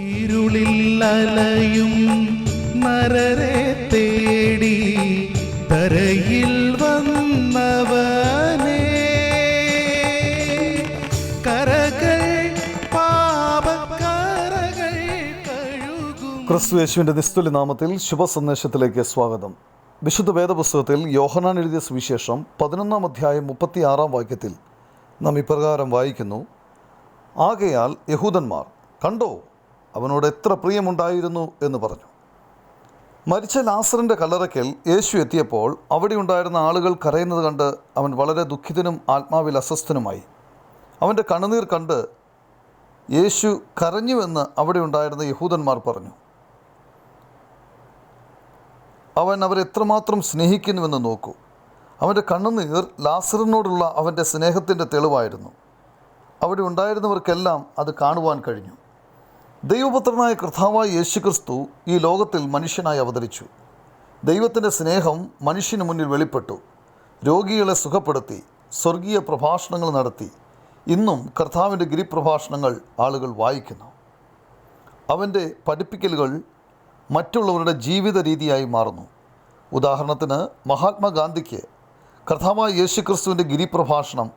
ഇരുളിൽ അലയും നരരെ തേടി തരയിൽ വന്നവനേ. കരകൾ പാപക്കരകൾ ക്രിസ്തു യേശുവിന്റെ നിസ്തുല്യ നാമത്തിൽ ശുഭസന്ദേശത്തിലേക്ക് സ്വാഗതം. വിശുദ്ധ വേദപുസ്തകത്തിൽ യോഹനാൻ എഴുതിയ സുവിശേഷം പതിനൊന്നാം അധ്യായം മുപ്പത്തിയാറാം വാക്യത്തിൽ നാം ഇപ്രകാരം വായിക്കുന്നു. ആകയാൽ യഹൂദന്മാർ കണ്ടോ അവനോട് എത്ര പ്രിയമുണ്ടായിരുന്നു എന്ന് പറഞ്ഞു. മരിച്ച ലാസറിന്റെ കല്ലറയ്ക്കൽ യേശു എത്തിയപ്പോൾ അവിടെ ഉണ്ടായിരുന്ന ആളുകൾ കരയുന്നത് കണ്ട് അവൻ വളരെ ദുഃഖിതനും ആത്മാവിൽ അസ്വസ്ഥനുമായി. അവന്റെ കണ്ണുനീർ കണ്ട് യേശു കരഞ്ഞുവെന്ന് അവിടെ ഉണ്ടായിരുന്ന യഹൂദന്മാർ പറഞ്ഞു. അവൻ അവരെ എത്രമാത്രം സ്നേഹിക്കുന്നുവെന്ന് നോക്കൂ. അവന്റെ കണ്ണുനീർ ലാസറിനോടുള്ള അവന്റെ സ്നേഹത്തിന്റെ തെളിവായിരുന്നു. അവിടെ ഉണ്ടായിരുന്നവർക്കെല്ലാം അത് കാണുവാൻ കഴിഞ്ഞു. ദൈവപുത്രനായ കർത്താവായ യേശുക്രിസ്തു ഈ ലോകത്തിൽ മനുഷ്യനായി അവതരിച്ചു. ദൈവത്തിന്റെ സ്നേഹം മനുഷ്യന് മുന്നിൽ വെളിപ്പെട്ടു. രോഗികളെ സുഖപ്പെടുത്തി സ്വർഗീയ പ്രഭാഷണങ്ങൾ നടത്തി. ഇന്നും കർത്താവിന്റെ ഗിരിപ്രഭാഷണങ്ങൾ ആളുകൾ വായിക്കുന്നു. അവന്റെ പഠിപ്പിക്കലുകൾ മറ്റുള്ളവരുടെ ജീവിത രീതിയായി മാറുന്നു. ഉദാഹരണത്തിന് മഹാത്മാഗാന്ധിക്ക് കർത്താവായ യേശുക്രിസ്തുവിന്റെ ഗിരിപ്രഭാഷണം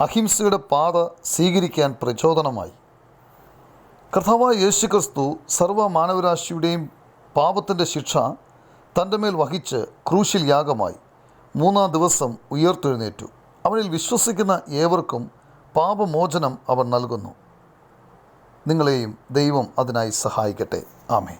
അഹിംസയുടെ പാത സ്വീകരിക്കാൻ പ്രചോദനമായി. കർത്താവായ യേശു ക്രിസ്തു സർവ മാനവരാശിയുടെയും പാപത്തിന്റെ ശിക്ഷ തന്റെ മേൽ വഹിച്ച് ക്രൂശിൽ യാഗമായി മൂന്നാം ദിവസം ഉയർത്തെഴുന്നേറ്റു. അവനിൽ വിശ്വസിക്കുന്ന ഏവർക്കും പാപമോചനം അവൻ നൽകുന്നു. നിങ്ങളെയും ദൈവം അതിനായി സഹായിക്കട്ടെ. ആമേ